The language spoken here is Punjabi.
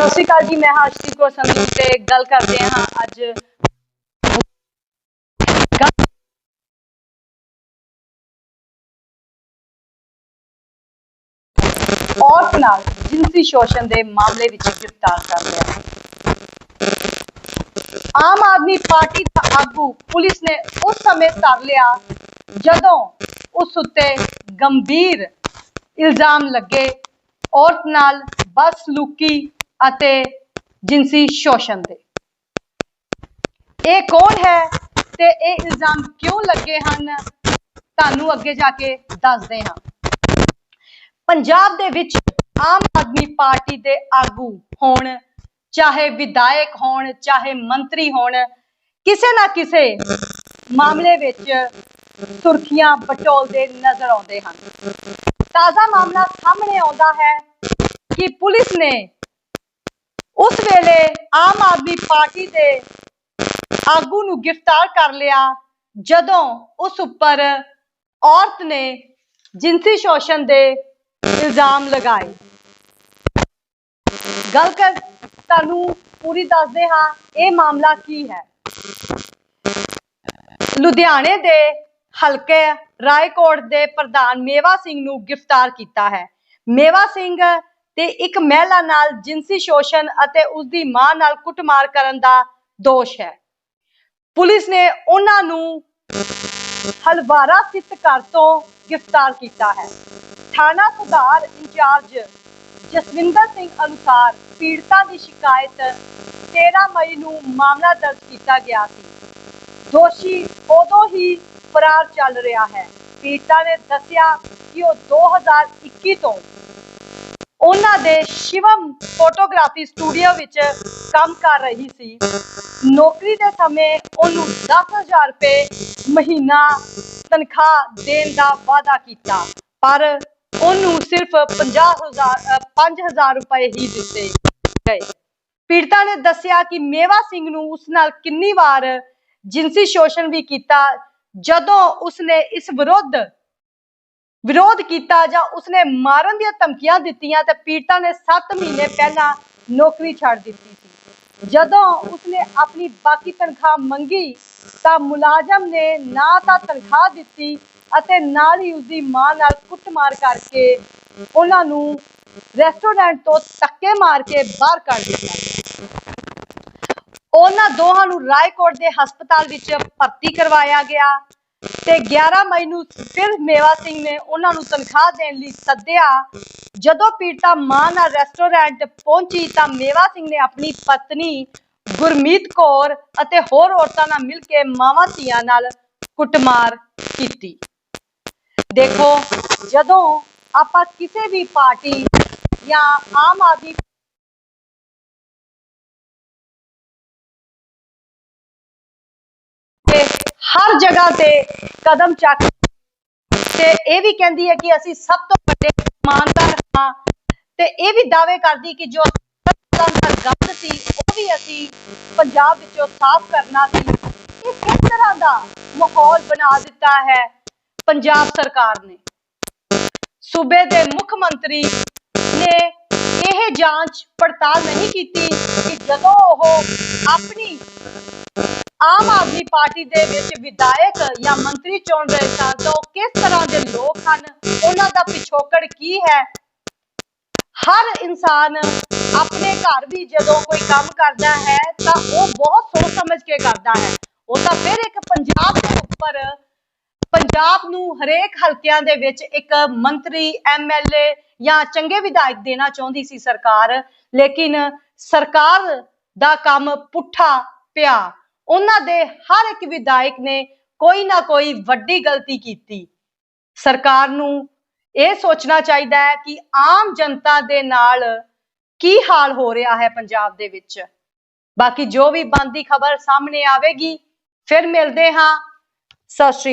ਸਤਿ ਸ਼੍ਰੀ ਅਕਾਲ ਜੀ, ਮੈਂ ਹਾਸ਼ੀ ਕੋ ਸੰਧੂ ਤੇ ਗੱਲ ਕਰਦੇ ਹਾਂ ਅੱਜ। ਔਰਤ ਨਾਲ ਜਿਨਸੀ ਸ਼ੋਸ਼ਣ ਦੇ ਮਾਮਲੇ ਵਿੱਚ ਗ੍ਰਿਫਤਾਰ ਕਰ ਲਿਆ। ਆਮ ਆਦਮੀ ਪਾਰਟੀ ਦਾ ਆਗੂ ਪੁਲਿਸ ਨੇ ਉਸ ਸਮੇਂ ਧਰ ਲਿਆ ਜਦੋਂ ਉਸ ਉੱਤੇ ਗੰਭੀਰ ਇਲਜ਼ਾਮ ਲੱਗੇ। ਔਰਤ ਨਾਲ ਬਦਸਲੂਕੀ ਅਤੇ ਜਿਨਸੀ ਸ਼ੋਸ਼ਣ ਦੇ। ਇਹ ਕੌਣ ਹੈ ਤੇ ਇਹ ਇਲਜ਼ਾਮ ਕਿਉਂ ਲੱਗੇ ਹਨ? ਤੁਹਾਨੂੰ ਅੱਗੇ ਜਾ ਕੇ ਦੱਸਦੇ ਹਾਂ। ਪੰਜਾਬ ਦੇ ਵਿੱਚ ਆਮ ਆਦਮੀ ਪਾਰਟੀ ਦੇ ਆਗੂ ਹੋਣ, ਚਾਹੇ ਵਿਧਾਇਕ ਹੋਣ, ਚਾਹੇ ਮੰਤਰੀ ਹੋਣ, ਕਿਸੇ ਨਾ ਕਿਸੇ ਮਾਮਲੇ ਵਿੱਚ ਸੁਰਖੀਆਂ ਬਟੋਲਦੇ ਨਜ਼ਰ ਆਉਂਦੇ ਹਨ। ਤਾਜ਼ਾ ਮਾਮਲਾ ਸਾਹਮਣੇ ਆਉਂਦਾ ਹੈ ਕਿ ਪੁਲਿਸ ਨੇ ਉਸ ਆਮ ਆਦਮੀ ਪਾਰਟੀ ਦੇ ਆਗੂ ਨੂੰ ਗ੍ਰਿਫਤਾਰ ਕਰ ਲਿਆ ਜਦੋਂ ਉਸ ਉੱਪਰ ਔਰਤ ਨੇ ਜਿਨਸੀ ਸ਼ੋਸ਼ਣ ਦੇ ਇਲਜ਼ਾਮ ਲਗਾਏ। ਗੱਲ ਕਰ, ਤੁਹਾਨੂੰ ਪੂਰੀ ਦੱਸਦੇ ਹਾਂ, ਇਹ ਮਾਮਲਾ ਕੀ ਹੈ? ਲੁਧਿਆਣੇ ਦੇ ਹਲਕੇ ਰਾਏਕੋਟ ਦੇ ਪ੍ਰਧਾਨ ਮੇਵਾ ਸਿੰਘ ਨੂੰ ਗ੍ਰਿਫਤਾਰ ਕੀਤਾ ਹੈ। ਮੇਵਾ ਸਿੰਘ ਤੇ ਇੱਕ ਮਹਿਲਾ ਨਾਲ ਜਿਨਸੀ ਸ਼ੋਸ਼ਣ ਅਤੇ ਉਸ ਦੀ ਮਾਂ ਨਾਲ ਕੁੱਟਮਾਰ ਕਰਨ ਦਾ ਦੋਸ਼ ਹੈ। ਪੁਲਿਸ ਨੇ ਉਹਨਾਂ ਨੂੰ ਹਲਵਾਰਾ ਸਿੱਤ ਘਰ ਤੋਂ ਗ੍ਰਿਫਤਾਰ ਕੀਤਾ ਹੈ। ਥਾਣਾ ਸੁਧਾਰ ਇੰਚਾਰਜ ਜਸਵਿੰਦਰ ਸਿੰਘ ਅਨੁਸਾਰ ਪੀੜਤਾ ਦੀ ਸ਼ਿਕਾਇਤ 13 ਮਈ ਨੂੰ ਮਾਮਲਾ ਦਰਜ ਕੀਤਾ ਗਿਆ ਸੀ। ਦੋਸ਼ੀ ਉਦੋਂ ਹੀ ਫਰਾਰ ਚੱਲ ਰਿਹਾ ਹੈ। ਪੀੜਤਾ ਨੇ ਦੱਸਿਆ ਕਿ ਉਹ 2021 ਤੋਂ ਉਹਨਾਂ ਦੇ ਸ਼ਿਵਮ ਫੋਟੋਗ੍ਰਾਫੀ ਸਟੂਡੀਓ ਵਿੱਚ ਕੰਮ ਕਰ ਰਹੀ ਸੀ। ਨੌਕਰੀ ਦੇ ਸਮੇਂ ਉਹਨੂੰ 10000 ਰੁਪਏ ਮਹੀਨਾ ਤਨਖਾਹ ਦੇਣ ਦਾ ਵਾਅਦਾ ਕੀਤਾ, ਪਰ ਉਹਨੂੰ ਸਿਰਫ 50000 5000 ਰੁਪਏ ਹੀ ਦਿੱਤੇ ਗਏ। ਪੀੜਤਾ ਨੇ ਦੱਸਿਆ ਕਿ ਮੇਵਾ ਸਿੰਘ ਨੂੰ ਉਸ ਨਾਲ ਕਿੰਨੀ ਵਾਰ ਜਿਨਸੀ ਸ਼ੋਸ਼ਣ ਵੀ ਕੀਤਾ, ਜਦੋਂ ਉਸਨੇ ਇਸ ਵਿਰੁੱਧ ਵਿਰੋਧ ਕੀਤਾ ਜਾਂ ਉਸਨੇ ਮਾਰਨ ਦੀਆਂ ਧਮਕੀਆਂ ਦਿੱਤੀਆਂ ਤੇ ਪੀੜਤਾ ਨੇ 7 ਮਹੀਨੇ ਪਹਿਲਾਂ ਨੌਕਰੀ ਛੱਡ ਦਿੱਤੀ ਸੀ। ਜਦੋਂ ਉਸਨੇ ਆਪਣੀ ਬਾਕੀ ਤਨਖਾਹ ਮੰਗੀ ਤਾਂ ਮੁਲਾਜ਼ਮ ਨੇ ਨਾ ਤਾਂ ਤਨਖਾਹ ਦਿੱਤੀ ਅਤੇ ਨਾਲ ਹੀ ਉਸਦੀ ਮਾਂ ਨਾਲ ਕੁੱਟਮਾਰ ਕਰਕੇ ਉਹਨਾਂ ਨੂੰ ਰੈਸਟੋਰੈਂਟ ਤੋਂ ਧੱਕੇ ਮਾਰ ਕੇ ਬਾਹਰ ਕੱਢ ਦਿੱਤਾ। ਉਹਨਾਂ ਦੋਹਾਂ ਨੂੰ ਰਾਏਕੋਟ ਦੇ ਹਸਪਤਾਲ ਵਿੱਚ ਭਰਤੀ ਕਰਵਾਇਆ ਗਿਆ। ਤੇ 11 ਮਈ ਨੂੰ ਫਿਰ ਮੇਵਾ ਸਿੰਘ ਨੇ ਉਹਨਾਂ ਨੂੰ ਤਨਖਾਹ ਦੇਣ ਲਈ ਸੱਦਿਆ। ਜਦੋਂ ਪੀੜਤਾ ਮਾਂ ਨਾਲ ਰੈਸਟੋਰੈਂਟ ਪਹੁੰਚੀ ਤਾਂ ਮੇਵਾ ਸਿੰਘ ਨੇ ਆਪਣੀ ਪਤਨੀ ਗੁਰਮੀਤ ਕੌਰ ਅਤੇ ਹੋਰ ਔਰਤਾਂ ਨਾਲ ਮਿਲ ਕੇ ਮਾਵਾਂ ਧੀਆਂ ਨਾਲ ਕੁੱਟਮਾਰ ਕੀਤੀ। ਦੇਖੋ, ਜਦੋਂ ਆਪਾਂ ਕਿਸੇ ਵੀ ਪਾਰਟੀ ਜਾਂ ਆਮ ਆਦਮੀ ਹਰ ਜਗ੍ਹਾ ਤੇ ਕਦਮ ਚੱਕ ਤੇ ਇਹ ਵੀ ਕਹਿੰਦੀ ਹੈ ਕਿ ਅਸੀਂ ਸਭ ਤੋਂ ਵੱਡੇ ਇਮਾਨਦਾਰ ਹਾਂ। ਤੇ ਇਹ ਵੀ ਦਾਅਵੇ ਕਰਦੀ ਕਿ ਜੋ ਗੰਦ ਸੀ, ਉਹ ਵੀ ਅਸੀਂ ਪੰਜਾਬ ਵਿੱਚੋਂ ਸਾਫ਼ ਕਰਨਾ ਸੀ। ਇਹ ਕਿਸ ਤਰ੍ਹਾਂ ਦਾ ਮਾਹੌਲ ਬਣਾ ਦਿੱਤਾ ਹੈ ਪੰਜਾਬ ਸਰਕਾਰ ਨੇ? ਸੂਬੇ ਦੇ ਮੁੱਖ ਮੰਤਰੀ ਨੇ ਇਹ ਜਾਂਚ ਪੜਤਾਲ ਨਹੀਂ ਕੀਤੀ ਕਿ ਜਦੋਂ ਉਹ ਆਪਣੀ ਆਮ ਆਦਮੀ ਪਾਰਟੀ ਦੇ ਵਿੱਚ ਵਿਧਾਇਕ ਜਾਂ ਮੰਤਰੀ ਚੁਣ ਰਹੇ ਸਨ ਤਾਂ ਉਹ ਕਿਸ ਤਰ੍ਹਾਂ ਦੇ ਲੋਕ ਹਨ? ਉਹਨਾਂ ਦਾ ਪਿਛੋਕੜ ਕੀ ਹੈ? ਹਰ ਇਨਸਾਨ ਆਪਣੇ ਘਰ ਵੀ ਜਦੋਂ ਕੋਈ ਕੰਮ ਕਰਦਾ ਹੈ ਤਾਂ ਉਹ ਬਹੁਤ ਸੋਚ ਸਮਝ ਕੇ ਕਰਦਾ ਹੈ। ਉਹ ਤਾਂ ਫਿਰ ਇੱਕ ਪੰਜਾਬ ਦੇ ਉੱਪਰ, ਪੰਜਾਬ ਨੂੰ ਹਰੇਕ ਹਲਕਿਆਂ ਦੇ ਵਿੱਚ ਇੱਕ ਮੰਤਰੀ ਐਮਐਲਏ ਜਾਂ ਚੰਗੇ ਵਿਧਾਇਕ ਦੇਣਾ ਚਾਹੁੰਦੀ ਸੀ ਸਰਕਾਰ, ਲੇਕਿਨ ਸਰਕਾਰ ਦਾ ਕੰਮ ਪੁੱਠਾ ਪਿਆ। ਉਹਨਾਂ ਦੇ ਹਰ ਇੱਕ ਵਿਧਾਇਕ ਨੇ ਕੋਈ ਨਾ ਕੋਈ ਵੱਡੀ ਗਲਤੀ ਕੀਤੀ। ਸਰਕਾਰ ਨੂੰ ਇਹ ਸੋਚਣਾ ਚਾਹੀਦਾ ਹੈ ਕਿ ਆਮ ਜਨਤਾ ਦੇ ਨਾਲ ਕੀ ਹਾਲ ਹੋ ਰਿਹਾ ਹੈ ਪੰਜਾਬ ਦੇ ਵਿੱਚ। ਬਾਕੀ ਜੋ ਵੀ ਬੰਦੀ ਖਬਰ ਸਾਹਮਣੇ ਆਵੇਗੀ, ਫਿਰ ਮਿਲਦੇ ਹਾਂ। ਸਤਿ ਸ਼੍ਰੀ ਅਕਾਲ